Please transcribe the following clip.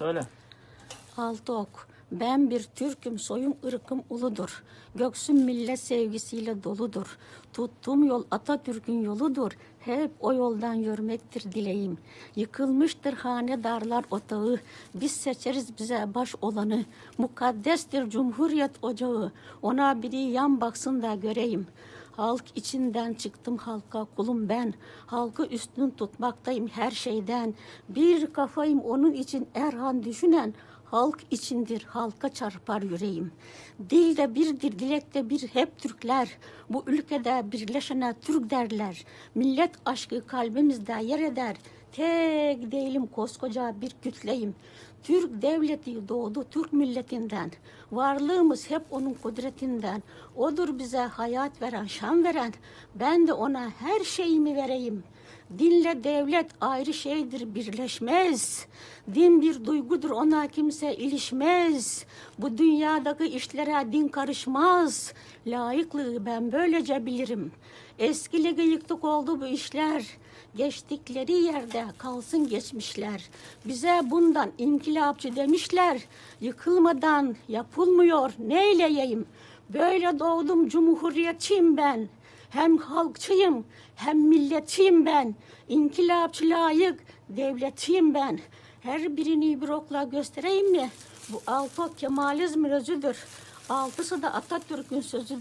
Söyle. Altı ok. Ben bir Türk'üm, soyum ırkım uludur. Göksüm millet sevgisiyle doludur. Tuttuğum yol Atatürk'ün yoludur. Hep o yoldan yürümektir dileğim. Yıkılmıştır hanedarlar otağı. Biz seçeriz bize baş olanı. Mukaddestir Cumhuriyet ocağı. Ona biri yan baksın da göreyim. Halk içinden çıktım halka kulum ben. Halkı üstün tutmaktayım her şeyden. Bir kafayım onun için Erhan düşünen. Halk içindir, halka çarpar yüreğim. Dilde birdir, dilekte bir hep Türkler. Bu ülkede birleşene Türk derler. Millet aşkı kalbimizde yer eder. Tek değilim koskoca bir kütleyim. Türk devleti doğdu Türk milletinden. Varlığımız hep onun kudretinden. Odur bize hayat veren, şan veren. Ben de ona her şeyimi vereyim. Dinle devlet ayrı şeydir birleşmez. Din bir duygudur ona kimse ilişmez. Bu dünyadaki işlere din karışmaz. Layıklığı ben böylece bilirim. Eskiliği yıktık oldu bu işler. Geçtikleri yerde kalsın geçmişler. Bize bundan inkılapçı demişler. Yıkılmadan yapılmıyor neyleyeyim. Böyle doğdum cumhuriyetçiyim ben. Hem halkçıyım hem milletçiyim ben. İnkılapçı layık devletçiyim ben. Her birini bir okla göstereyim mi? Bu altı ok Kemalizmin özüdür. Altısı da Atatürk'ün sözüdür.